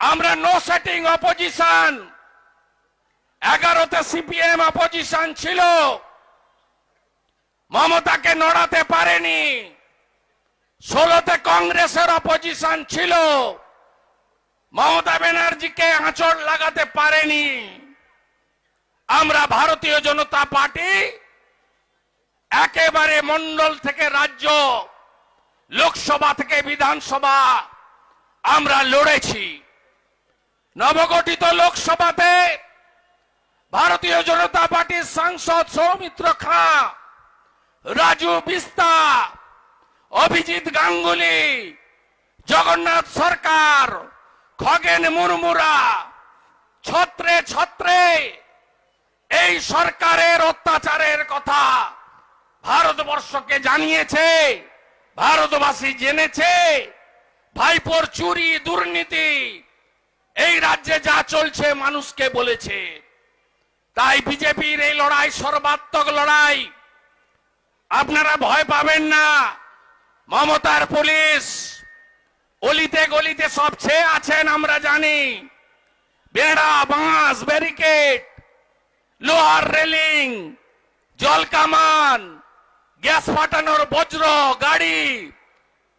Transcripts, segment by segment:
আমরা no setting opposition এগারোতে CPM opposition ছিল। মমতাকে নড়াতে পারেনি। ষোলোতে কংগ্রেসের অপোজিশন ছিল। মমতা ব্যানার্জিকে আঁচড় লাগাতে পারেনি। আমরা ভারতীয় জনতা পার্টি একেবারে মন্ডল থেকে রাজ্য, লোকসভা থেকে বিধানসভা আমরা লড়েছি। নবগঠিত লোকসভাতে ভারতীয় জনতা পার্টির সাংসদ সৌমিত্র খাঁ, রাজু বিস্তা, অভিজিৎ গাঙ্গুলি, জগন্নাথ সরকার, খগেন মুরমুরা, ছত্রে ছত্রে, এই সরকারের অত্যাচারের কথা ভারতবর্ষকে জানিয়েছে, ভারতবাসী জেনেছে, ভাইপোর চুরি, দুর্নীতি এই রাজ্যে যা চলছে মানুষকে বলেছে। তাই বিজেপির এই লড়াই সর্বাত্মক লড়াই। আপনারা ভয় পাবেন না। মমতার পুলিশ, অলিতে গলিতে সব ছেয়ে আছেন আমরা জানি। বেড়া, বাঁশ, ব্যারিকেড, লোহার রেলিং, জল কামান, গ্যাস ফাটানোর বজ্র, গাড়ি,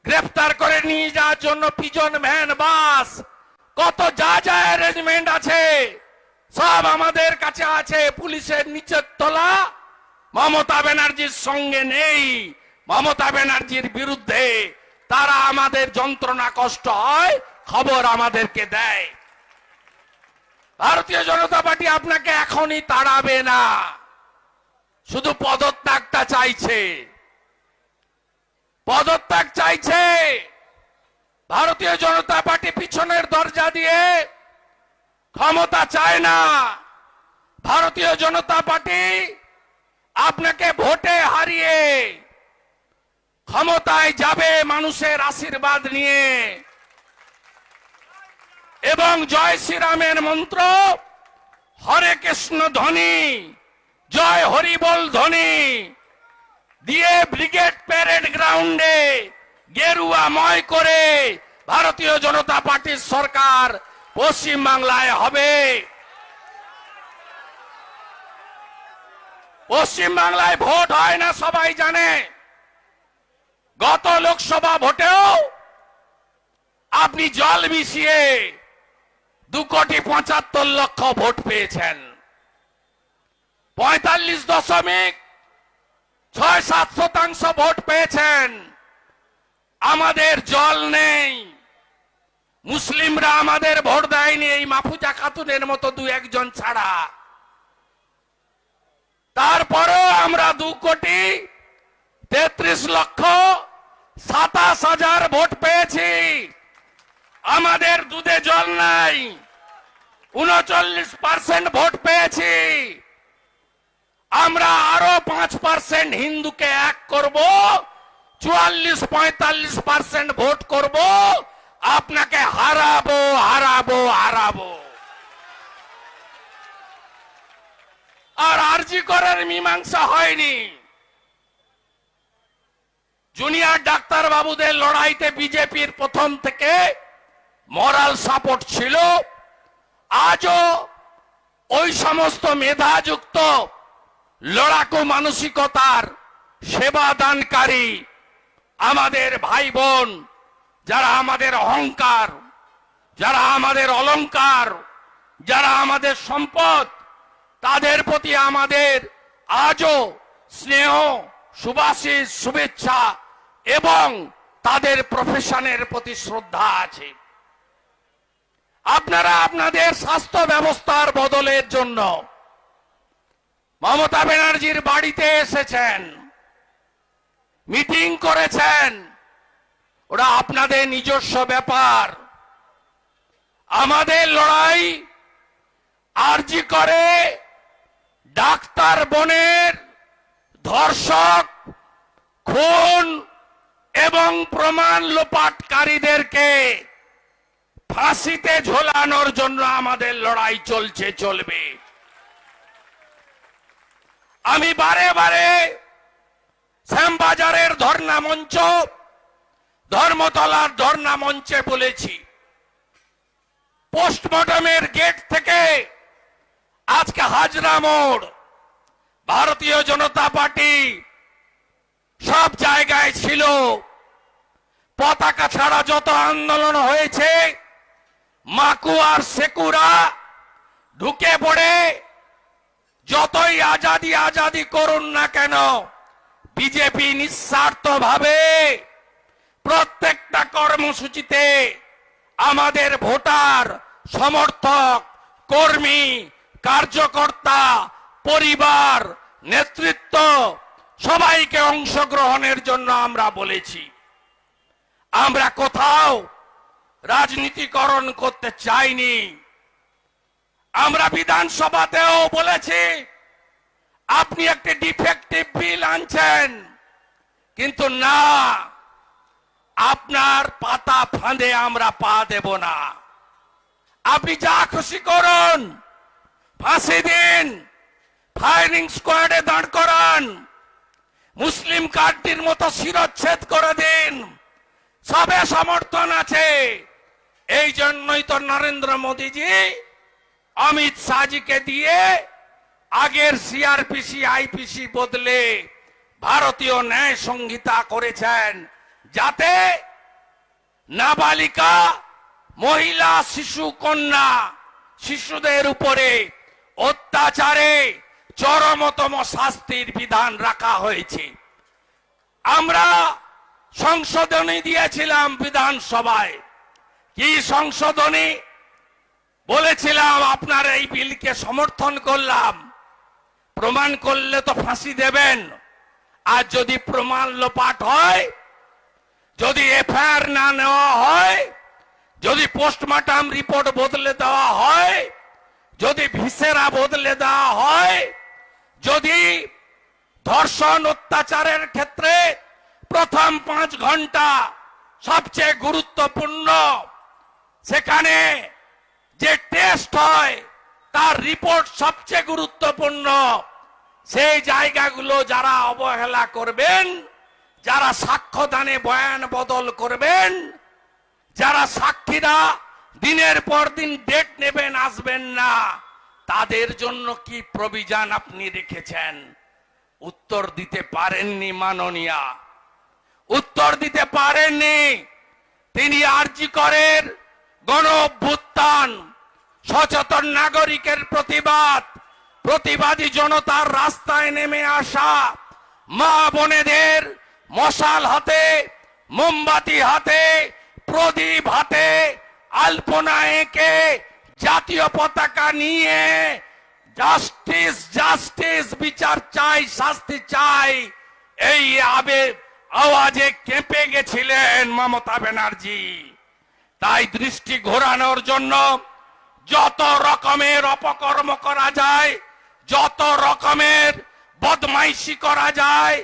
গ্রেফতার করে নিয়ে যাওয়ার জন্য পিজন, ভ্যান, বাস কত যা যা অ্যারেঞ্জমেন্ট আছে, সব আমাদের কাছে আছে। পুলিশের নিচের তলা, মমতা ব্যানার্জির সঙ্গে নেই। মমতা ব্যানার্জির বিরুদ্ধে তারা আমাদের যন্ত্রণা কষ্ট হয়, খবর আমাদেরকে দেয়। ভারতীয় জনতা পার্টি আপনাকে এখনই তাড়াবে না। শুধু পদত্যাগটা চাইছে। পদত্যাগ চাইছে। ভারতীয় জনতা পার্টি পিছনের দরজা দিয়ে ক্ষমতা চায় না। ভারতীয় জনতা পার্টি আপনাকে ভোটে হারিয়ে ক্ষমতায় যাবে মানুষের আশীর্বাদ নিয়ে। এবং জয় শ্রীরামের মন্ত্র, হরে কৃষ্ণ ধ্বনি, জয় হরিবল ধ্বনি, দিয়ে ব্রিগেড প্যারেড গ্রাউন্ডে গেরুয়াময় করে ভারতীয় জনতা পার্টির সরকার পশ্চিম বাংলায় হবে। পশ্চিম বাংলায় ভোট হয় না, সবাই জানে। গত লোকসভা ভোটেও আপনি জল মিশিয়ে দু কোটি পঁচাত্তর লক্ষ ভোট পেয়েছেন। পঁয়তাল্লিশ দশমিক ছয় সাত শতাংশ ভোট পেয়েছেন। আমাদের জল নেই। মুসলিমরা আমাদের ভোট দেয়নি এই মাফুজা খাতুনের মতো দু একজন ছাড়া। তারপরেও আমরা দু কোটি তেত্রিশ লক্ষ সাতাশ হাজার ভোট পেয়েছি। আমাদের দুধে জল নাই। উনচল্লিশ পার্সেন্ট ভোট পেয়েছি। আমরা আরও পাঁচ পার্সেন্ট হিন্দুকে এক করব। চুয়াল্লিশ পঁয়তাল্লিশ পার্সেন্ট ভোট করব, আপনাকে হারাবো হারাবো হারাবো। আর আরজি করার মীমাংসা হয়নি। জুনিয়র ডাক্তার বাবুদের লড়াইতে বিজেপির প্রথম থেকে মরাল সাপোর্ট ছিল। আজও ওই সমস্ত মেধাযুক্ত লড়াকু মানসিকতার সেবা দানকারী আমাদের ভাই বোন যারা আমাদের অহংকার, যারা আমাদের অলংকার, যারা আমাদের সম্পদ, তাদের প্রতি আমাদের আজও স্নেহ, সুবাসিস, শুভেচ্ছা এবং তাদের প্রফেশনের প্রতি শ্রদ্ধা আছে। আপনারা আপনাদের স্বাস্থ্য ব্যবস্থার বদলের জন্য মমতা ব্যানার্জির বাড়িতে এসেছেন। মিটিং করেছেন। ওরা আপনাদের নিজস্ব ব্যাপার। আমাদের লড়াই আরজি করে ডাক্তার বোনের ধর্ষক, খুন এবং প্রমাণ লোপাটকারীদেরকে ফাঁসিতে ঝোলানোর জন্য আমাদের লড়াই চলছে, চলবে। আমি বারে বারে শ্যামবাজারের ধর্ণা মঞ্চ, ধর্মতলার ধর্ণা মঞ্চে বলেছি। পোস্টমর্টমের গেট থেকে আজকে হাজরা মোড়, ভারতীয় জনতা পার্টি সব জায়গায় ছিল। পতাকা ছাড়া যত আন্দোলন হয়েছে, মাকু আর সেকুরা ঢুকে পড়ে, যতই আজাদি আজাদি করুন না কেন বিজেপি নিঃস্বার্থ ভাবে প্রত্যেকটা কর্মসূচিতে আমাদের ভোটার, সমর্থক, কর্মী, কার্যকর্তা, পরিবার, নেতৃত্ব সবাইকে অংশগ্রহণের জন্য আমরা বলেছি। আমরা কোথাও রাজনীতিকরণ করতে চাইনি। আমরা বিধানসভাতেও বলেছি আপনি একটি ডিফেক্টিভ বিল আনছেন। কিন্তু না, আপনার পাতা ফাঁদে আমরা পা দেব না। আপনি যা খুশি করুন, ফাঁসি দিন ফায়ারিং স্কোয়াডে দাঁড় করান, মুসলিম কার্ডটির মতো শিরচ্ছেদ করে দিন। সবে সমর্থন আছে। এই জন্যই তো নরেন্দ্র মোদীজি অমিত শাহজিকে দিয়ে আগের সিআরপিসি আইপিসি বদলে ভারতীয় ন্যায় সংহিতা করেছেন, যাতে নাবালিকা, মহিলা, শিশু, কন্যা, শিশুদের উপরে অত্যাচারে চরমতম শাস্তির বিধান রাখা হয়েছে। আমরা সংশোধনী দিয়েছিলাম বিধানসভায়। কি সংশোধনী? বলেছিলাম, আপনার এই বিলকে সমর্থন করলাম। প্রমাণ করলে তো ফাঁসি দেবেন। আর যদি প্রমাণ লোপাট হয়, যদি এফআইআর না নেওয়া হয়, যদি পোস্টমর্টম রিপোর্ট বদলে দেওয়া হয়, যদি ভিসেরা বদলে দেওয়া হয়, যদি ধর্ষণ অত্যাচারের ক্ষেত্রে প্রথম পাঁচ ঘণ্টা সবচেয়ে গুরুত্বপূর্ণ, সেখানে তার রিপোর্ট সবচেয়ে গুরুত্বপূর্ণ। সেই জায়গাগুলো যারা অবহেলা করবেন, যারা সাক্ষ্যদানে বয়ান বদল করবেন, যারা সাক্ষীরা দিনের পর দিন ডেট নেবেন, আসবেন না, তাদের জন্য কি প্রবিধান আপনি রেখেছেন? উত্তর দিতে পারেননি মাননীয়া। উত্তর দিতে পারেননি। তিনি আরজি করের গণ অভ্যুত্থান সচেতন নাগরিকের প্রতিবাদ। প্রতিবাদী জনতার রাস্তায় নেমে আসা মা বোনেদের মশাল হাতে, মোমবাতি হাতে, প্রদীপ হাতে, আলপনা এঁকে জাতীয় পতাকা নিয়ে জাস্টিস জাস্টিস বিচার চাই, শাস্তি চাই। এই আবে, আওয়াজে কেঁপে গেছিলেন মমতা ব্যানার্জি। তাই দৃষ্টি ঘোরানোর জন্য যত রকমের অপকর্ম করা যায়, যত রকমের বদমাইশি করা যায়,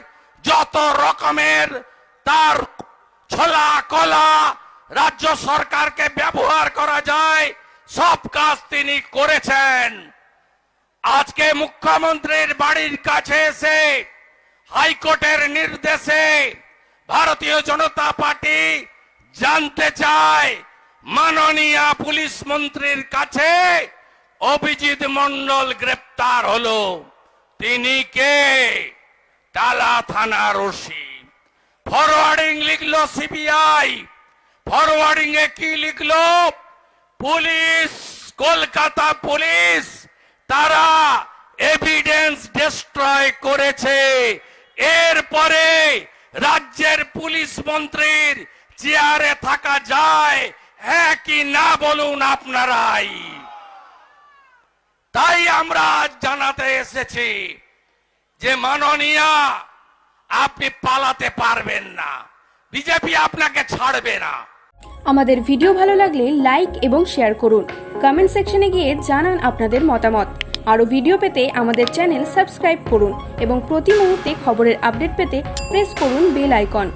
যত রকমের তার ছলা কলা রাজ্য সরকারকে ব্যবহার করা যায়, সব কাজ তিনি করেছেন। আজকে মুখ্যমন্ত্রীর বাড়ির কাছে এসে, হাইকোর্টের নির্দেশে ভারতীয় জনতা পার্টি জানতে চায় মাননীয় পুলিশ মন্ত্রীর কাছে অভিজিৎ মন্ডল গ্রেপ্তার হলো। তিনি কে? টালা থানার ওসি ফরওয়ার্ডিং লিখলো সিবিআই। ফরওয়ার্ডিং এ কি লিখলো? পুলিশ, কলকাতা পুলিশ, তারা এভিডেন্স ডিস্ট্রয় করেছে। এরপরে রাজ্যের পুলিশ মন্ত্রীর চেয়ারে থাকা যায়। হ্যাঁ না বলুন আপনারাই। তাই আমরা আজ জানাতে এসেছি যে মাননীয়া, আপনি পালাতে পারবেন না। বিজেপি আপনাকে ছাড়বে না। আমাদের ভিডিও ভালো লাগলে লাইক এবং শেয়ার করুন। কমেন্ট সেকশনে গিয়ে জানান আপনাদের মতামত। আরও ভিডিও পেতে আমাদের চ্যানেল সাবস্ক্রাইব করুন এবং প্রতি মুহূর্তে খবরের আপডেট পেতে প্রেস করুন বেল আইকন।